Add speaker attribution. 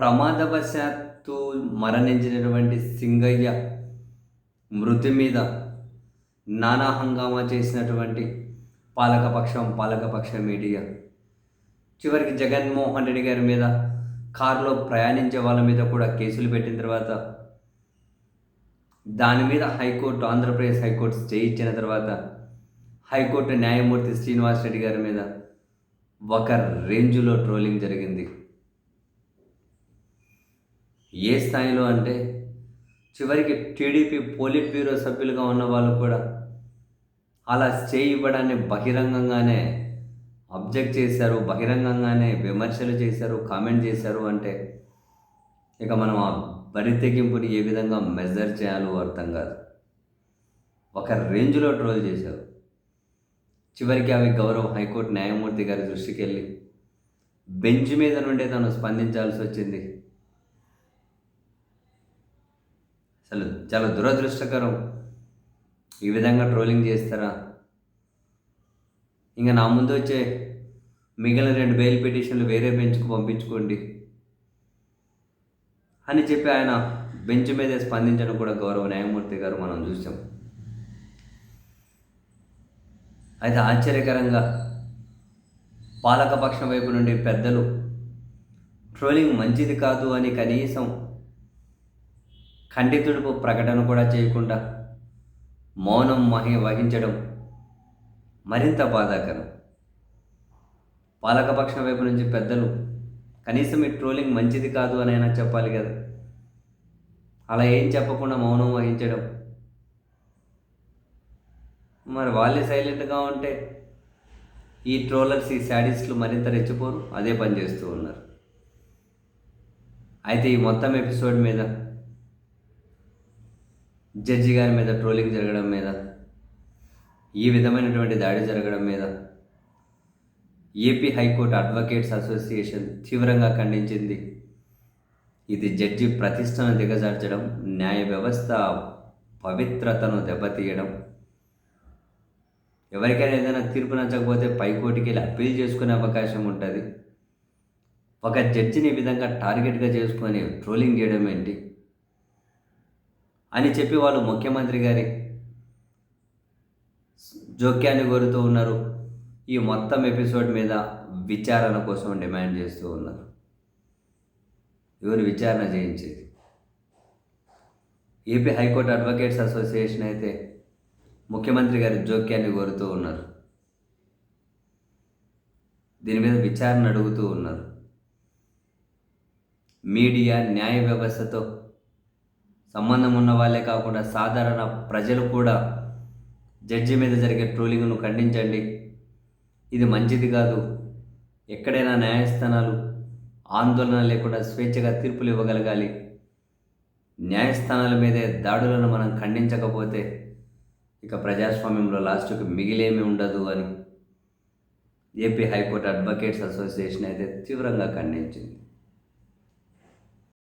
Speaker 1: ప్రమాదవశాత్తు మరణించినటువంటి సింగయ్య మృతి మీద నానా హంగామా చేసినటువంటి పాలకపక్షం పాలకపక్ష మీడియా. చివరికి జగన్మోహన్ రెడ్డి గారి మీద కారులో ప్రయాణించే వాళ్ళ మీద కూడా కేసులు పెట్టిన తర్వాత దాని మీద హైకోర్టు ఆంధ్రప్రదేశ్ హైకోర్టు స్టే ఇచ్చిన తర్వాత హైకోర్టు న్యాయమూర్తి శ్రీనివాస్ రెడ్డి గారి మీద ఒక రేంజ్లో ట్రోలింగ్ జరిగింది. ఏ స్థాయిలో అంటే చివరికి టీడీపీ పోలిట్ బ్యూరో సభ్యులుగా ఉన్న వాళ్ళు కూడా అలా చేయి ఇవ్వడాన్ని బహిరంగంగానే అబ్జెక్ట్ చేశారు బహిరంగంగానే విమర్శలు చేశారు కామెంట్ చేశారు అంటే ఇక మనం ఆ బరి తెగింపుని ఏ విధంగా మెజర్ చేయాలో అర్థం కాదు. ఒక రేంజ్లో ట్రోల్ చేశారు. చివరికి అవి గౌరవ్ హైకోర్టు న్యాయమూర్తి గారి దృష్టికి వెళ్ళి బెంచ్ మీద నుండే తను స్పందించాల్సి వచ్చింది. అసలు చాలా దురదృష్టకరం. ఈ విధంగా ట్రోలింగ్ చేస్తారా? ఇంకా నా ముందు వచ్చే మిగిలిన రెండు బెయిల్ పిటిషన్లు వేరే బెంచ్కు పంపించుకోండి అని చెప్పి ఆయన బెంచ్ మీదే స్పందించడం కూడా గౌరవ న్యాయమూర్తి గారు మనం చూసాం. అయితే ఆశ్చర్యకరంగా పాలకపక్షం వైపు నుండి పెద్దలు ట్రోలింగ్ మంచిది కాదు అని కనీసం ఖండితుడుపు ప్రకటన కూడా చేయకుండా మౌనం మహి వహించడం మరింత బాధాకరం. పాలకపక్షం వైపు నుంచి పెద్దలు కనీసం ఈ ట్రోలింగ్ మంచిది కాదు అని అయినా చెప్పాలి కదా. అలా ఏం చెప్పకుండా మౌనం వహించడం. మరి వాళ్ళే సైలెంట్గా ఉంటే ఈ ట్రోలర్స్ ఈ శాడీస్లు మరింత రెచ్చిపోరు అదే పని చేస్తూ ఉన్నారు. అయితే ఈ మొత్తం ఎపిసోడ్ మీద జడ్జి గారి మీద ట్రోలింగ్ జరగడం మీద ఈ విధమైనటువంటి దాడి జరగడం మీద ఏపీ హైకోర్టు అడ్వకేట్స్ అసోసియేషన్ తీవ్రంగా ఖండించింది. ఇది జడ్జి ప్రతిష్టను దిగజార్చడం న్యాయ వ్యవస్థ పవిత్రతను దెబ్బతీయడం. ఎవరికైనా ఏదైనా తీర్పు నచ్చకపోతే పైకోటికి వెళ్ళి అప్పీల్ చేసుకునే అవకాశం ఉంటుంది. ఒక జడ్జిని ఈ విధంగా టార్గెట్గా చేసుకొని ట్రోలింగ్ చేయడం ఏంటి? అని చెప్పి వాళ్ళు ముఖ్యమంత్రి గారి జోక్యాన్ని కోరుతూ ఉన్నారు. ఈ మొత్తం ఎపిసోడ్ మీద విచారణ కోసం డిమాండ్ చేస్తూ ఉన్నారు. ఎవరు విచారణ చేయించేది? ఏపీ హైకోర్టు అడ్వకేట్స్ అసోసియేషన్ అయితే ముఖ్యమంత్రి గారి జోక్యాన్ని కోరుతూ ఉన్నారు. దీని మీద విచారణ అడుగుతూ ఉన్నారు. మీడియా న్యాయ వ్యవస్థతో సంబంధం ఉన్న వాళ్ళే కాకుండా సాధారణ ప్రజలు కూడా జడ్జి మీద జరిగే ట్రోలింగ్ను ఖండించండి. ఇది మంచిది కాదు. ఎక్కడైనా న్యాయస్థానాలు ఆందోళన లేకుండా స్వేచ్ఛగా తీర్పులు ఇవ్వగలగాలి. న్యాయస్థానాల మీదే దాడులను మనం ఖండించకపోతే ఇక ప్రజాస్వామ్యంలో లాస్ట్కి మిగిలేమీ ఉండదు అని ఏపీ హైకోర్టు అడ్వకేట్స్ అసోసియేషన్ అయితే తీవ్రంగా ఖండించింది.